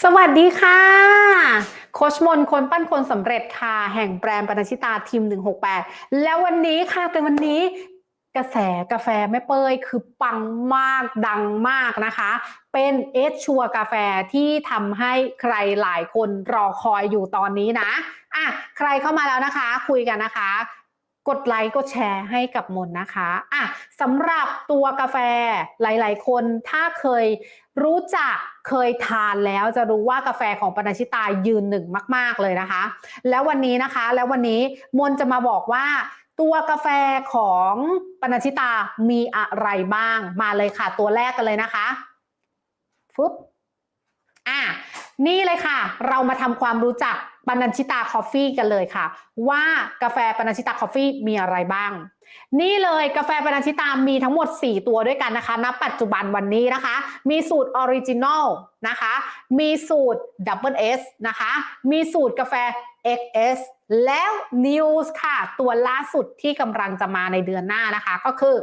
สวัสดีค่ะ โคชมนคนปั้นคนสำเร็จค่ะ แห่งแบรนด์ปนชิตาทีม 168 แล้ววันนี้ค่ะเป็นวันนี้กระแสกาแฟแม่เป้ยคือปังมากดังมากนะคะ เป็นเอสชัวกาแฟที่ทำให้ใครหลายคนรอคอยอยู่ตอนนี้นะอะใครเข้ามาแล้วนะคะ คุยกันนะคะ กดไลค์กดแชร์ให้กับมนนะคะอะสำหรับตัวกาแฟหลายๆ คนถ้าเคยรู้จักเคยทานแล้วจะรู้ว่ากาแฟของปนัชิตายืนหนึ่งมาก ๆเลยนะคะ แล้ววันนี้นะคะ แล้ววันนี้มนจะมาบอกว่าตัวกาแฟของปนัชิตามีอะไรบ้างมาเลยค่ะ ตัวแรกกันเลยนะคะฟึบอะนี่เลยค่ะ เรามาทำความรู้จัก ปนัญชิตาคอฟฟี่กันเลยค่ะ ว่ากาแฟปนัญชิตาคอฟฟี่มีอะไรบ้าง นี่เลยกาแฟปนัญชิตามีทั้งหมด 4 ตัวด้วยกันนะคะณปัจจุบันวันนี้นะคะ มีสูตรออริจินอลนะคะ มีสูตรดับเบิลเอสนะคะ มีสูตรกาแฟ XS แล้ว News ค่ะ ตัวล่าสุดที่กำลังจะมาในเดือนหน้านะคะ ก็คือ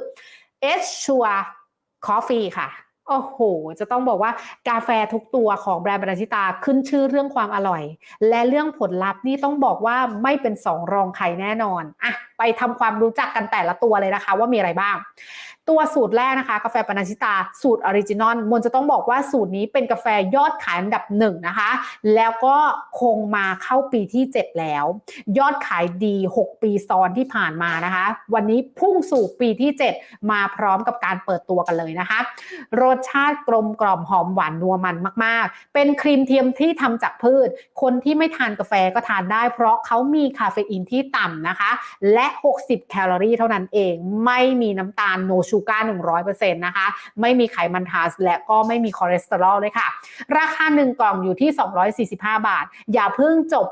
S Sure Coffee ค่ะ โอ้โห จะต้องบอกว่ากาแฟทุกตัวของแบรนด์บรรชิตาขึ้นชื่อเรื่องความอร่อย และเรื่องผลลัพธ์นี่ต้องบอกว่าไม่เป็นสองรองใครแน่นอนอะ ไปทำความรู้จักกันแต่ละตัวเลยนะคะ ว่ามีอะไรบ้าง ตัวสูตรแรกนะคะ กาแฟปานาชิตา สูตรออริจินอลมนจะต้องบอกว่าสูตรนี้เป็นกาแฟยอดขายอันดับหนึ่งนะคะ แล้วก็คงมาเข้าปีที่ 7 แล้ว ยอดขายดี 6 ปีซ้อนที่ผ่านมานะคะ วันนี้พุ่งสู่ปีที่ 7 มาพร้อมกับการเปิดตัวกันเลยนะคะ รสชาติกลมกล่อมหอมหวานนัวมันมาก ๆ เป็นครีมเทียมที่ทำจากพืช คนที่ไม่ทานกาแฟก็ทานได้ เพราะเขามีคาเฟอีนที่ต่ำนะคะ และ60 แคลอรี่เท่านั้นเอง ไม่มีน้ำตาลโนชูการ์100%นะคะ ไม่มีไขมันทราสและก็ไม่มีคอเลสเตอรอลเลยค่ะ ราคา 1 กล่องอยู่ที่ 245 บาท อย่าเพิ่งจบ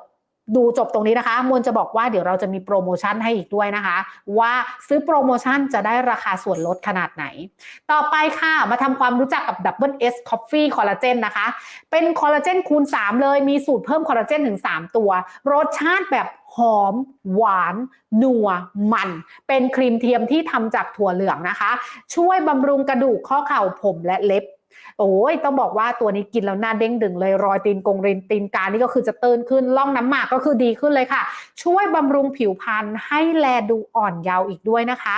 ดูจบตรงนี้นะคะ มวลจะบอกว่าเดี๋ยวเราจะมีโปรโมชั่นให้อีกด้วยนะคะ ว่าซื้อโปรโมชั่นจะได้ราคาส่วนลดขนาดไหน ต่อไปค่ะ มาทำความรู้จักกับ Double S Coffee Collagen นะคะ เป็นคอลลาเจนคูณ 3 เลย มีสูตรเพิ่มคอลลาเจนถึง 3 ตัว รสชาติแบบหอม หวาน นัว มัน เป็นครีมเทียมที่ทำจากถั่วเหลืองนะคะ ช่วยบำรุงกระดูกข้อเข่าผมและเล็บ โอ้ยต้องบอกว่าตัวนี้กินแล้วหน้าเด้งดึงเลยรอยตีนกงเรนตีนกานี่ก็คือจะเตือนขึ้นล่องน้ำหมากก็คือดีขึ้นเลยค่ะ ช่วยบำรุงผิวพรรณให้แลดูอ่อนเยาว์อีกด้วยนะคะ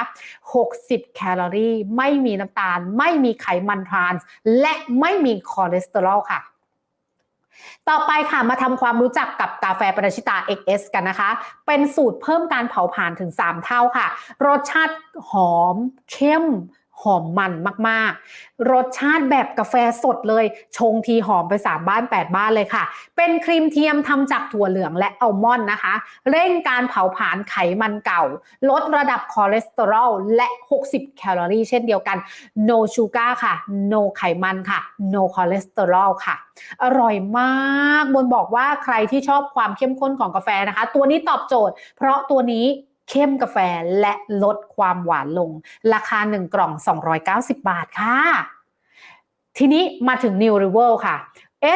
60 แคลอรี่ ไม่มีน้ำตาล ไม่มีไขมันทรานส์และไม่มีคอเลสเตอรอลค่ะต่อไปค่ะมาทำความรู้จักกับกาแฟปรชิตา XS กันนะคะ เป็นสูตรเพิ่มการเผาผลาญถึง 3 เท่าค่ะ รสชาติหอม เข้ม หอมมันมากๆ รสชาติแบบกาแฟสดเลย ชงทีหอมไป 3 บ้าน 8 บ้านเลยค่ะ เป็นครีมเทียมทำจากถั่วเหลืองและอัลมอนด์นะคะ เร่งการเผาผลาญไขมันเก่า ลดระดับคอเลสเตอรอลและ 60 แคลอรี่เช่นเดียวกัน no sugar ค่ะ no ไขมันค่ะ no cholesterol ค่ะ อร่อยมาก บนบอกว่าใครที่ชอบความเข้มข้นของกาแฟนะคะ ตัวนี้ตอบโจทย์ เพราะตัวนี้ เข้มกาแฟและลดความหวานลง ราคา 1 กล่อง 290 บาทค่ะ ทีนี้มาถึง New Rival ค่ะ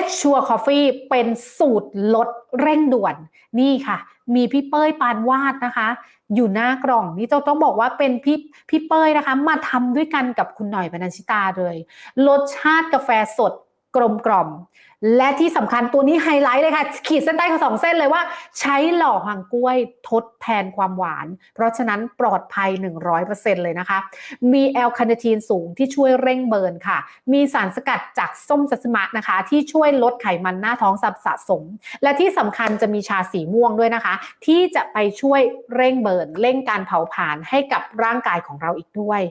H Sure Coffee เป็นสูตรลดเร่งด่วน นี่ค่ะ มีพี่เป้ยปานวาดนะคะ อยู่หน้ากล่องนี่ต้องต้องบอกว่าเป็นพี่พี่เป้ยนะคะ มาทำด้วยกันกับคุณหน่อยปนัญชิตาเลย รสชาติกาแฟสด กลมกล่อม และที่สำคัญตัวนี้ไฮไลท์เลยค่ะ ขีดเส้นใต้สองเส้นเลยว่า ใช้หล่อหางกล้วยทดแทนความหวาน เพราะฉะนั้นปลอดภัย 100%เลยนะคะ มีแอลคาเนทีนสูงที่ช่วยเร่งเบิร์นค่ะ มีสารสกัดจากส้มสัสมะนะคะ ที่ช่วยลดไขมันหน้าท้องสับสะสม และที่สำคัญจะมีชาสีม่วงด้วยนะคะ ที่จะไปช่วยเร่งเบิร์นเร่งการเผาผลาญให้กับร่างกายของเราอีกด้วย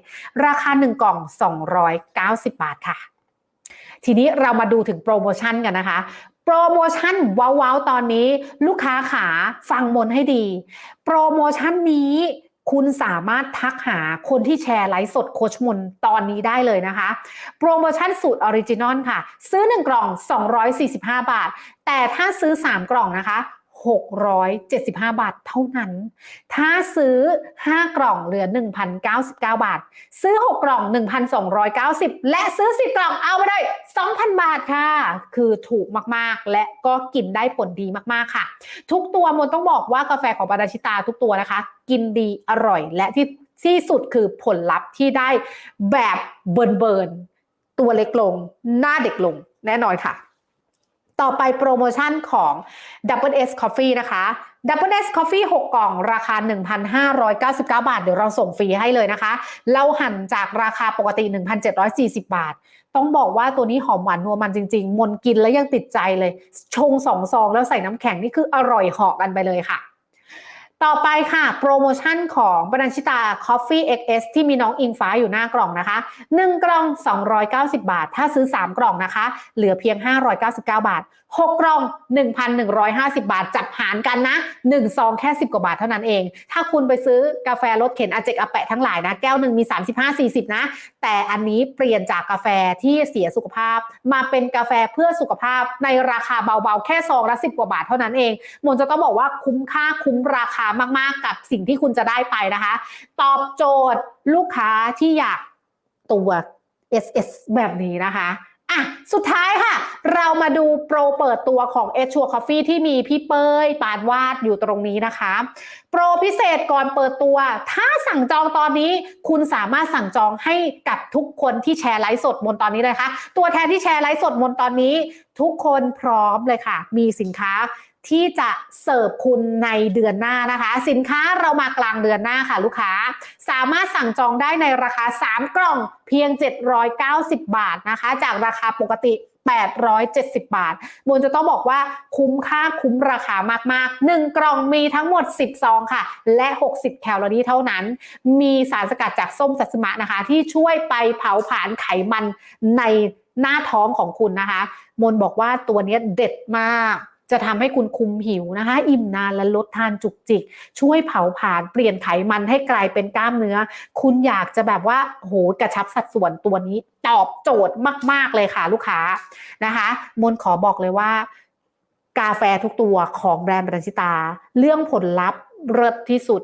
ราคา 1 กล่อง 290 บาทค่ะ ทีนี้เรามาดูถึงโปรโมชั่นกันนะคะ โปรโมชั่นว้าวๆ ตอนนี้ลูกค้าขาฟังมนให้ดี โปรโมชั่นนี้คุณสามารถทักหาคนที่แชร์ไลฟ์สดโคชมนตอนนี้ได้เลยนะคะ โปรโมชั่นสูตรออริจินอลค่ะ ซื้อ 1 กล่อง 245 บาท แต่ถ้าซื้อ 3 กล่องนะคะ 675 บาทเท่านั้น ถ้าซื้อ 5 กล่องเหลือ 1,099 บาท ซื้อ 6 กล่อง 1,290 และซื้อ 10 กล่องเอาไปเลย 2,000 บาทค่ะ คือถูกมากๆ และก็กินได้ผลดีมากๆค่ะ ทุกตัวมนต้องบอกว่ากาแฟของปาราชิตาทุกตัวนะคะ กินดีอร่อยและที่ที่สุดคือผลลัพธ์ที่ได้แบบเบิร์นเบิร์นๆตัวเล็กลง หน้าเด็กลงแน่นอนค่ะ ต่อไปโปรโมชั่นของ Double S Coffee นะคะ Double S Coffee 6 กล่องราคา 1,599 บาท เดี๋ยวเราส่งฟรีให้เลยนะคะ เราหั่นจากราคาปกติ 1,740 บาท ต้องบอกว่าตัวนี้หอมหวานนัวมันจริง ๆ มนกินแล้วยังติดใจเลย ชงสองซองแล้วใส่น้ำแข็งนี่คืออร่อยหาะกันไปเลยค่ะ ต่อไปค่ะ โปรโมชั่นของบรัญชิตา Coffee XS ที่มีน้องอิงฟ้าอยู่หน้ากล่องนะคะ 1 กล่อง 290 บาท ถ้าซื้อ 3 กล่องนะคะ เหลือเพียง 599 บาท 6 กล่อง 1,150 บาท จับหารกันนะ 1 ซองแค่ 10 กว่าบาทเท่านั้นเอง ถ้าคุณไปซื้อกาแฟรสเข็นอาเจกอาแปะทั้งหลายนะ แก้วหนึ่งมี 35-40 นะ แต่อันนี้เปลี่ยนจากกาแฟที่เสียสุขภาพ มาเป็นกาแฟเพื่อสุขภาพในราคาเบาๆ แค่ซองละ 10 กว่าบาทเท่านั้นเองมนจะต้องบอกว่าคุ้มค่าคุ้มราคามาก ๆ กับสิ่งที่คุณจะได้ไปนะคะ ตอบโจทย์ลูกค้าที่อยากตัว SS แบบนี้นะคะอะสุดท้ายค่ะ เรามาดูโปรเปิดตัวของ e s u r e Coffee ที่มีพี่เป้ย ปานวาดอยู่ตรงนี้นะคะ โปรพิเศษก่อนเปิดตัว ถ้าสั่งจองตอนนี้ คุณสามารถสั่งจองให้กับทุกคนที่แชร์ไลฟ์สดบนตอนนี้เลยค่ะตัวแทนที่แชร์ไลฟ์สดบนตอนนี้ ทุกคนพร้อมเลยค่ะ มีสินค้า ที่จะเสิร์ฟคุณในเดือนหน้านะคะ สินค้าเรามากลางเดือนหน้าค่ะลูกค้า สามารถสั่งจองได้ในราคา 3 กล่องเพียง 790 บาทนะคะ จากราคาปกติ 870 บาทบุญจะต้องบอกว่าคุ้มค่าคุ้มราคามากๆ 1 กล่องมีทั้งหมด 10 ซองค่ะ และ 60 แคลอรี่เท่านั้น มีสารสกัดจากส้มสัสมะนะคะ ที่ช่วยไปเผาผลาญไขมันในหน้าท้องของคุณนะคะ มนบอกว่าตัวนี้เด็ดมาก จะทำให้คุณคุมหิวนะคะ อิ่มนานและลดทานจุกจิก ช่วยเผาผลาญเปลี่ยนไขมันให้กลายเป็นกล้ามเนื้อ คุณอยากจะแบบว่าโหกระชับสัดส่วนตัวนี้ตอบโจทย์มาก ๆ เลยค่ะลูกค้านะคะ มนขอบอกเลยว่า กาแฟทุกตัวของแบรนด์บรันชิตา เรื่องผลลัพธ์เลิศที่สุด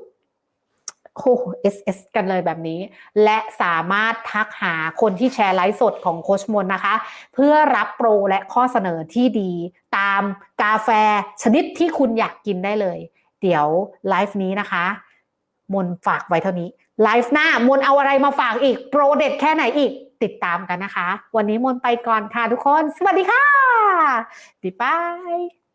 โอ้เอสเอสกันเลยแบบนี้ และสามารถทักหาคนที่แชร์ไลฟ์สดของโคชมนนะคะ เพื่อรับโปรและข้อเสนอที่ดีตามกาแฟชนิดที่คุณอยากกินได้เลย เดี๋ยวไลฟ์นี้นะคะ มนฝากไว้เท่านี้ไลฟ์หน้ามนเอาอะไรมาฝากอีก โปรเด็ดแค่ไหนอีกติดตามกันนะคะ วันนี้มนไปก่อนค่ะทุกคน สวัสดีค่ะ บ๊ายบาย